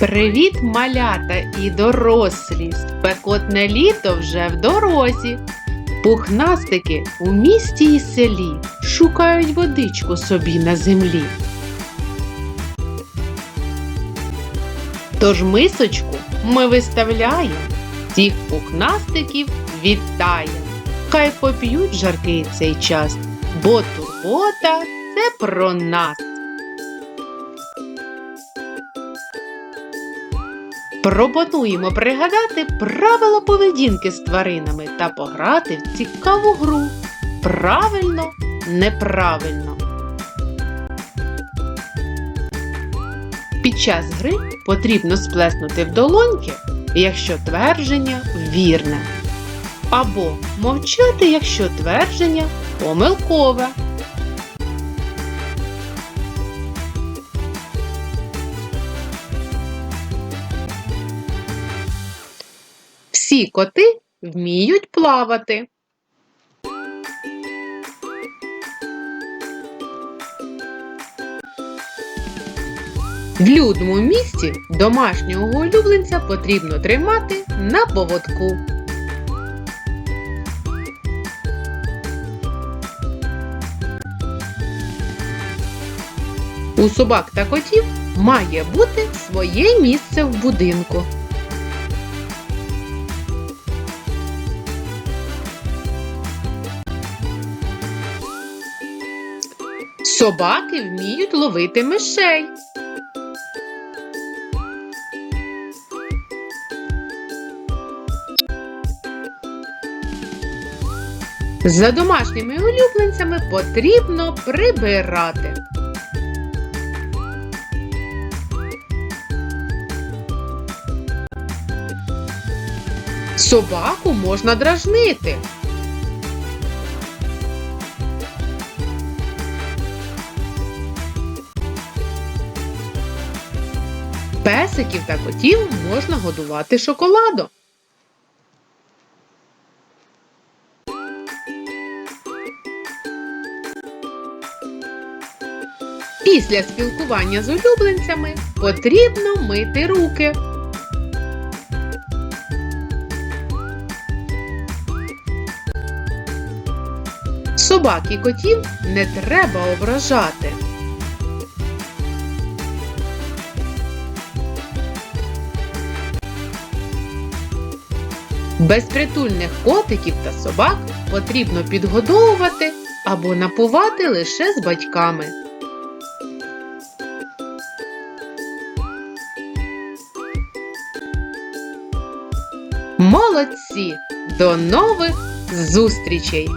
Привіт, малята і дорослі! Спекотне літо вже в дорозі. Пухнастики у місті і селі шукають водичку собі на землі. Тож мисочку ми виставляємо, всіх пухнастиків вітаємо. Хай поп'ють жаркий цей час, бо турбота це про нас. Пропонуємо пригадати правила поведінки з тваринами та пограти в цікаву гру. Правильно, неправильно. Під час гри потрібно сплеснути в долоньки, якщо твердження вірне. Або мовчати, якщо твердження помилкове. Всі коти вміють плавати. В людному місці домашнього улюбленця потрібно тримати на поводку. У собак та котів має бути своє місце в будинку. Собаки вміють ловити мишей. За домашніми улюбленцями потрібно прибирати. Собаку можна дражнити. Песиків та котів можна годувати шоколадом. Після спілкування з улюбленцями потрібно мити руки. Собак і котів не треба ображати. Безпритульних котиків та собак потрібно підгодовувати або напувати лише з батьками. Молодці! До нових зустрічей!